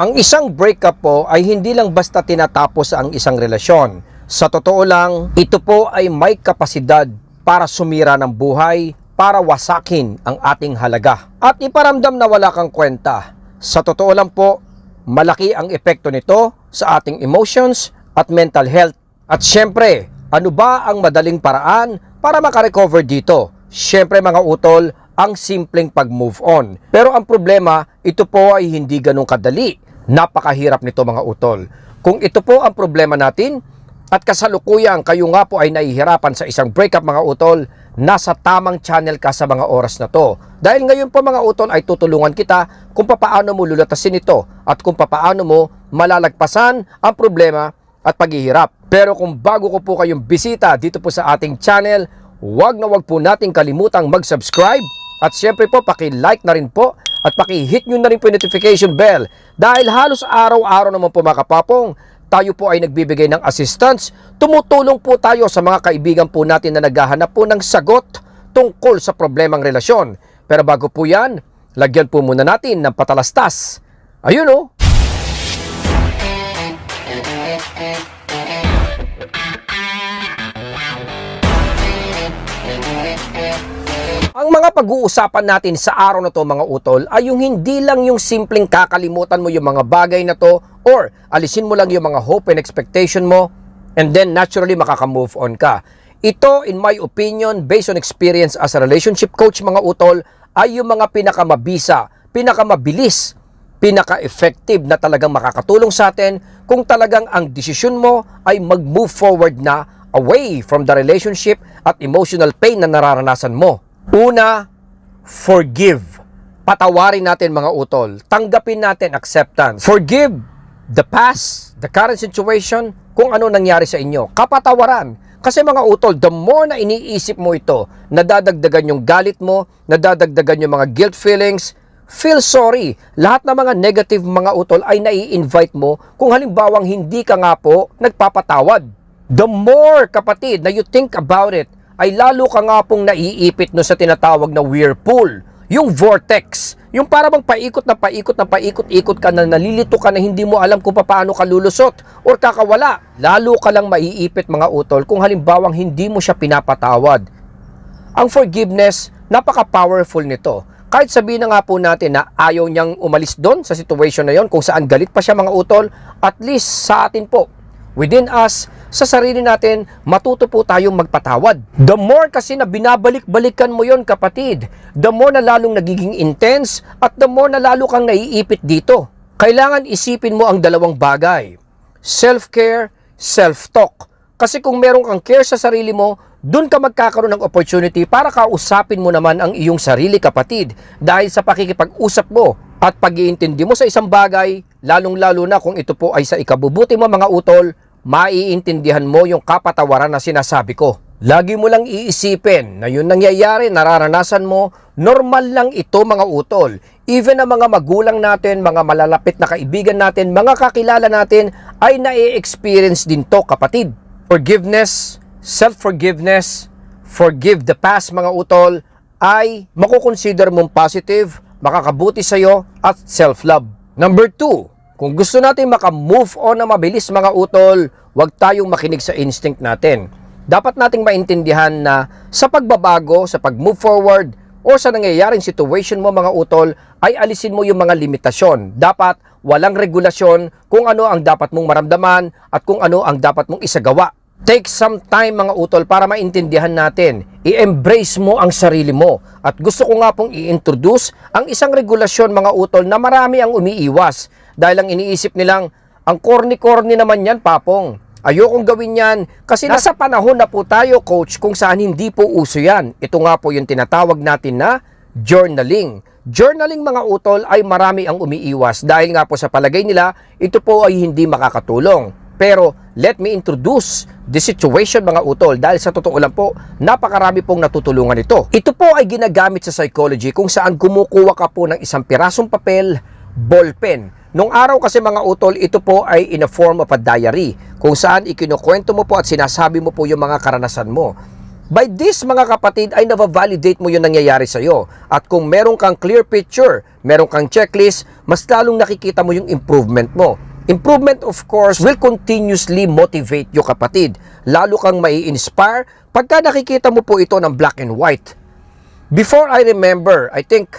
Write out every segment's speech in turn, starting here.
Ang isang breakup po ay hindi lang basta tinatapos ang isang relasyon. Sa totoo lang, ito po ay may kapasidad para sumira ng buhay, para wasakin ang ating halaga. At iparamdam na wala kang kwenta. Sa totoo lang po, malaki ang epekto nito sa ating emotions at mental health. At syempre, ano ba ang madaling paraan para makarecover dito? Syempre mga utol, ang simpleng pag-move on. Pero ang problema, ito po ay hindi ganun kadali. Napakahirap nito mga utol. Kung ito po ang problema natin, at kasalukuyang kayo nga po ay nahihirapan sa isang breakup mga utol, nasa tamang channel ka sa mga oras na to. Dahil ngayon po mga utol ay tutulungan kita kung papaano mo lulatasin ito at kung papaano mo malalagpasan ang problema at paghihirap. Pero kung bago ko po kayong bisita dito po sa ating channel, huwag na huwag po nating kalimutang mag-subscribe at syempre po paki-like na rin po at paki-hit nyo na rin po yung notification bell dahil halos araw-araw naman po mga tayo po ay nagbibigay ng assistance. Tumutulong po tayo sa mga kaibigan po natin na naghahanap po ng sagot tungkol sa problemang relasyon. Pero bago po yan, lagyan po muna natin ng patalastas. Ayun oh. Ang mga pag-uusapan natin sa araw na to mga utol ay yung hindi lang yung simpleng kakalimutan mo yung mga bagay na to or alisin mo lang yung mga hope and expectation mo and then naturally makaka-move on ka. Ito in my opinion based on experience as a relationship coach mga utol ay yung mga pinakamabisa, pinakamabilis, pinaka-effective na talagang makakatulong sa atin kung talagang ang desisyon mo ay mag-move forward na away from the relationship at emotional pain na nararanasan mo. Una, forgive. Patawarin natin mga utol. Tanggapin natin acceptance. Forgive the past, the current situation, kung ano nangyari sa inyo. Kapatawaran. Kasi mga utol, the more na iniisip mo ito, nadadagdagan yung galit mo, nadadagdagan yung mga guilt feelings, feel sorry. Lahat ng mga negative mga utol ay nai-invite mo kung halimbawang hindi ka nga po nagpapatawad. The more kapatid na you think about it, ay lalo ka nga pong naiipit no sa tinatawag na whirlpool. Yung vortex, yung para bang paikot na paikot na paikot-ikot ka na nalilito ka na hindi mo alam kung paano ka lulusot or kakawala. Lalo ka lang maiipit mga utol kung halimbawang hindi mo siya pinapatawad. Ang forgiveness, napaka-powerful nito. Kahit sabihin na nga po natin na ayaw niyang umalis doon sa situation na yon kung saan galit pa siya mga utol, at least sa atin po, within us, sa sarili natin, matuto po tayong magpatawad. The more kasi na binabalik-balikan mo yon kapatid, the more na lalong nagiging intense at the more na lalo kang naiipit dito. Kailangan isipin mo ang dalawang bagay. Self-care, self-talk. Kasi kung meron kang care sa sarili mo, dun ka magkakaroon ng opportunity para kausapin mo naman ang iyong sarili kapatid dahil sa pakikipag-usap mo at pag-iintindi mo sa isang bagay, lalong-lalo na kung ito po ay sa ikabubuti mo mga utol, maiintindihan mo yung kapatawaran na sinasabi ko. Lagi mo lang iisipin na yun nangyayari, nararanasan mo, normal lang ito mga utol. Even ang mga magulang natin, mga malalapit na kaibigan natin, mga kakilala natin, ay nai-experience din to kapatid. Forgiveness, self-forgiveness, forgive the past mga utol, ay makukonsider mong positive, makakabuti sa'yo, at self-love. Number two, kung gusto natin maka-move on na mabilis mga utol, huwag tayong makinig sa instinct natin. Dapat nating maintindihan na sa pagbabago, sa pag-move forward, o sa nangyayaring situation mo mga utol, ay alisin mo yung mga limitasyon. Dapat walang regulasyon kung ano ang dapat mong maramdaman at kung ano ang dapat mong isagawa. Take some time mga utol para maintindihan natin. I-embrace mo ang sarili mo. At gusto ko nga pong i-introduce ang isang regulasyon mga utol na marami ang umiiwas. Dahil ang iniisip nilang, ang corny-corny naman yan, papong. Ayokong gawin yan kasi nasa panahon na po tayo, coach, kung saan hindi po uso yan. Ito nga po yung tinatawag natin na journaling. Journaling mga utol ay marami ang umiiwas dahil nga po sa palagay nila, ito po ay hindi makakatulong. Pero let me introduce the situation mga utol dahil sa totoo lang po, napakarami pong natutulungan ito. Ito po ay ginagamit sa psychology kung saan kumukuha ka po ng isang pirasong papel, ballpen. Nung araw kasi mga utol, ito po ay in a form of a diary kung saan ikinukwento mo po at sinasabi mo po yung mga karanasan mo. By this mga kapatid ay nava-validate mo yung nangyayari sa iyo. At kung meron kang clear picture, meron kang checklist, mas lalong nakikita mo yung improvement mo. Improvement, of course, will continuously motivate you kapatid. Lalo kang mai inspire pagka nakikita mo po ito ng black and white. Before I remember, I think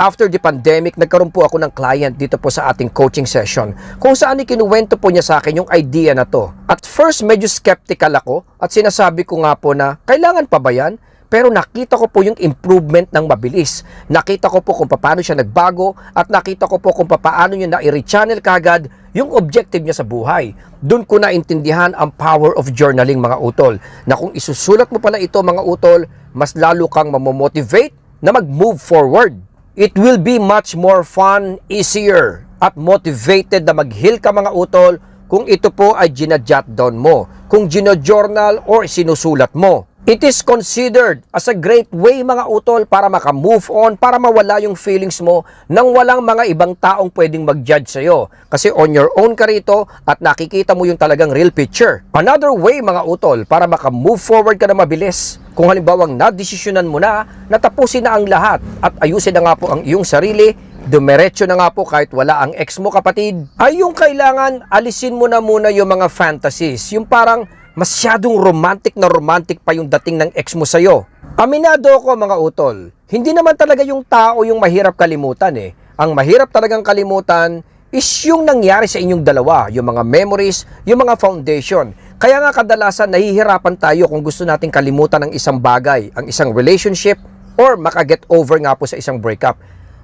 after the pandemic, nagkaroon po ako ng client dito po sa ating coaching session kung saan ikinuwento po niya sa akin yung idea na to. At first, medyo skeptical ako at sinasabi ko nga po na kailangan pa ba yan? Pero nakita ko po yung improvement ng mabilis. Nakita ko po kung paano siya nagbago at nakita ko po kung paano niya na-rechannel kagad yung objective niya sa buhay. Doon ko naintindihan ang power of journaling mga utol. Na kung isusulat mo pala ito mga utol, mas lalo kang mamomotivate na mag-move forward. It will be much more fun, easier, at motivated na mag-heal ka mga utol kung ito po ay ginajot down mo, kung gino-journal or sinusulat mo. It is considered as a great way mga utol para maka-move on, para mawala yung feelings mo nang walang mga ibang taong pwedeng mag-judge sa'yo. Kasi on your own ka rito at nakikita mo yung talagang real picture. Another way mga utol para maka-move forward ka na mabilis. Kung halimbawang nadesisyonan mo na, natapusin na ang lahat at ayusin na nga po ang iyong sarili, dumiretso na nga po kahit wala ang ex mo kapatid, ay yung kailangan alisin mo na muna yung mga fantasies. Yung parang masyadong romantic na romantic pa yung dating ng ex mo sa'yo. Aminado ko mga utol, hindi naman talaga yung tao yung mahirap kalimutan eh. Ang mahirap talagang kalimutan is yung nangyari sa inyong dalawa, yung mga memories, yung mga foundation. Kaya nga kadalasan nahihirapan tayo kung gusto nating kalimutan ang isang bagay, ang isang relationship, or makaget over nga po sa isang breakup.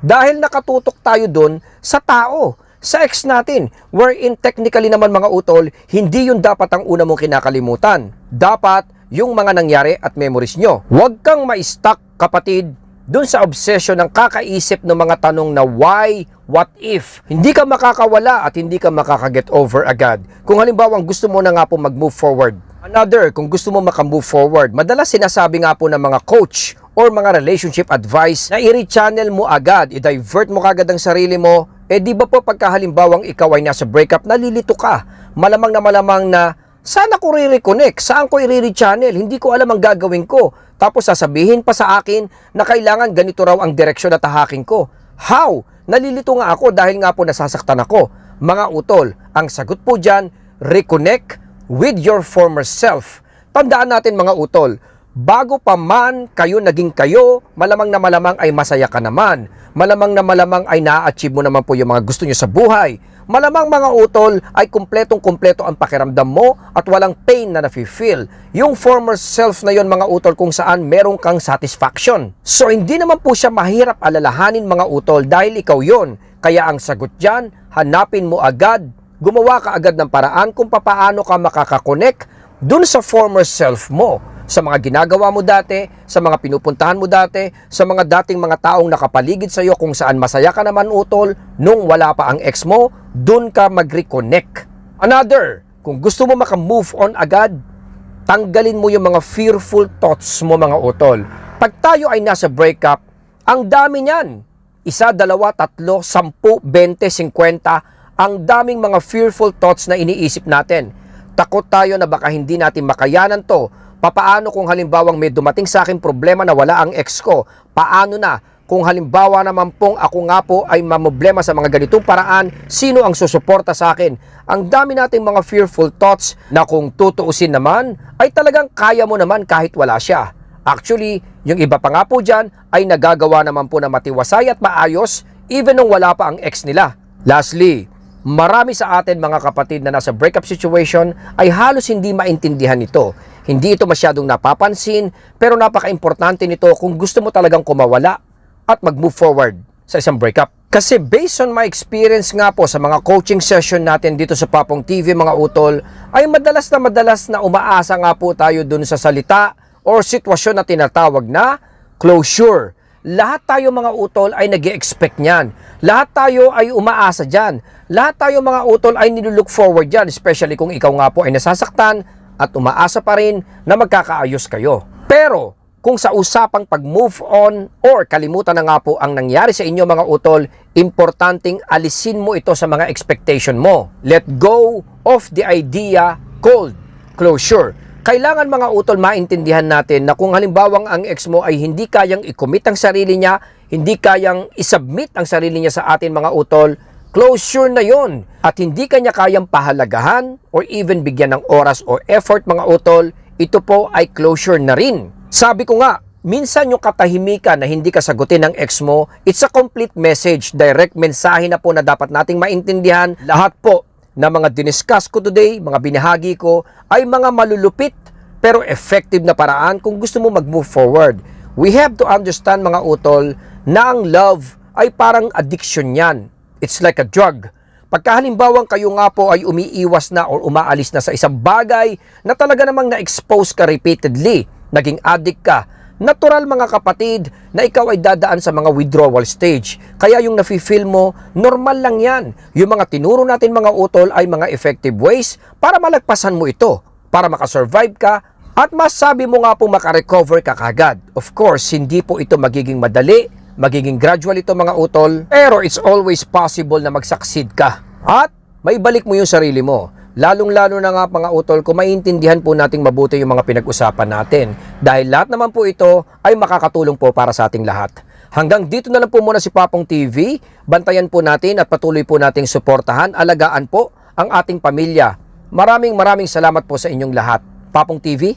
Dahil nakatutok tayo doon sa tao, sa ex natin, wherein technically naman mga utol, hindi yun dapat ang una mong kinakalimutan. Dapat yung mga nangyari at memories nyo. Huwag kang ma-stuck, kapatid, dun sa obsession ng kakaisip ng mga tanong na why, what if. Hindi ka makakawala at hindi ka makakaget over agad. Kung halimbawa gusto mo na nga po mag-move forward. Another, kung gusto mo maka-move forward, madalas sinasabi nga po ng mga coach or mga relationship advice na i-rechannel mo agad, i-divert mo kagad ang sarili mo, eh di ba po pagka halimbawang ikaw ay nasa breakup, nalilito ka. Malamang na malamang na sana ko re-reconnect, saan ko i-rechannel, hindi ko alam ang gagawin ko. Tapos sasabihin pa sa akin na kailangan ganito raw ang direksyon na tahakin ko. How? Nalilito nga ako dahil nga po nasasaktan ako. Mga utol, ang sagot po dyan, reconnect with your former self. Tandaan natin mga utol, bago pa man kayo naging kayo, malamang na malamang ay masaya ka naman. Malamang na malamang ay na-achieve mo naman po yung mga gusto nyo sa buhay. Malamang mga utol ay kumpletong kumpleto ang pakiramdam mo at walang pain na nafe-feel. Yung former self na yon mga utol kung saan meron kang satisfaction. So hindi naman po siya mahirap alalahanin mga utol dahil ikaw yon. Kaya ang sagot dyan, hanapin mo agad, gumawa ka agad ng paraan kung papaano ka makakakonect dun sa former self mo sa mga ginagawa mo dati, sa mga pinupuntahan mo dati, sa mga dating mga taong nakapaligid sa iyo kung saan masaya ka naman utol nung wala pa ang ex mo, dun ka mag-reconnect. Another, kung gusto mo maka-move on agad, tanggalin mo yung mga fearful thoughts mo mga utol. Pag tayo ay nasa breakup, ang dami niyan. Isa, dalawa, tatlo, sampu, bente, singkwenta, ang daming mga fearful thoughts na iniisip natin. Takot tayo na baka hindi natin makayanan to, Papaano kung halimbawang may dumating sa akin problema na wala ang ex ko? Paano na kung halimbawa naman pong ako nga po ay mamoblema sa mga ganitong paraan, sino ang susuporta sa akin? Ang dami nating mga fearful thoughts na kung tutuusin naman, ay talagang kaya mo naman kahit wala siya. Actually, yung iba pa nga po dyan ay nagagawa naman po na matiwasay at maayos even nung wala pa ang ex nila. Lastly, marami sa atin mga kapatid na nasa breakup situation ay halos hindi maintindihan ito. Hindi ito masyadong napapansin pero napaka-importante nito kung gusto mo talagang kumawala at mag-move forward sa isang breakup. Kasi based on my experience nga po sa mga coaching session natin dito sa Papong TV mga utol, ay madalas na madalas na umaasa nga po tayo dun sa salita or sitwasyon na tinatawag na closure. Lahat tayo mga utol ay nag expect niyan. Lahat tayo ay umaasa dyan. Lahat tayo mga utol ay nilulook forward dyan, especially kung ikaw nga po ay nasasaktan at umaasa pa rin na magkakaayos kayo. Pero kung sa usapang pag-move on or kalimutan na nga po ang nangyari sa inyo mga utol, importanteng alisin mo ito sa mga expectation mo. Let go of the idea called closure. Kailangan mga utol maintindihan natin na kung halimbawang ang ex mo ay hindi kayang i-commit ang sarili niya, hindi kayang isubmit ang sarili niya sa atin mga utol, closure na yon at hindi kanya kayang pahalagahan or even bigyan ng oras o effort mga utol, ito po ay closure na rin. Sabi ko nga, minsan yung katahimikan na hindi ka sagutin ng ex mo, it's a complete message, direct mensahe na po na dapat nating maintindihan. Lahat po na mga diniscuss ko today, mga binahagi ko, ay mga malulupit pero effective na paraan kung gusto mo mag-move forward. We have to understand mga utol na ang love ay parang addiction yan. It's like a drug. Pagka halimbawang kayo nga po ay umiiwas na or umaalis na sa isang bagay na talaga namang na-expose ka repeatedly, naging addict ka, natural mga kapatid na ikaw ay dadaan sa mga withdrawal stage. Kaya yung nafe-feel mo, normal lang yan. Yung mga tinuro natin mga utol ay mga effective ways para malagpasan mo ito, para makasurvive ka, at masabi mo nga po makarecover ka kagad. Of course, hindi po ito magiging madali, magiging gradual ito mga utol, pero it's always possible na mag-succeed ka. At may balik mo yung sarili mo. Lalong-lalo na nga mga utol kung maintindihan po nating mabuti yung mga pinag-usapan natin. Dahil lahat naman po ito ay makakatulong po para sa ating lahat. Hanggang dito na lang po muna si Papong TV. Bantayan po natin at patuloy po nating suportahan, alagaan po ang ating pamilya. Maraming maraming salamat po sa inyong lahat. Papong TV,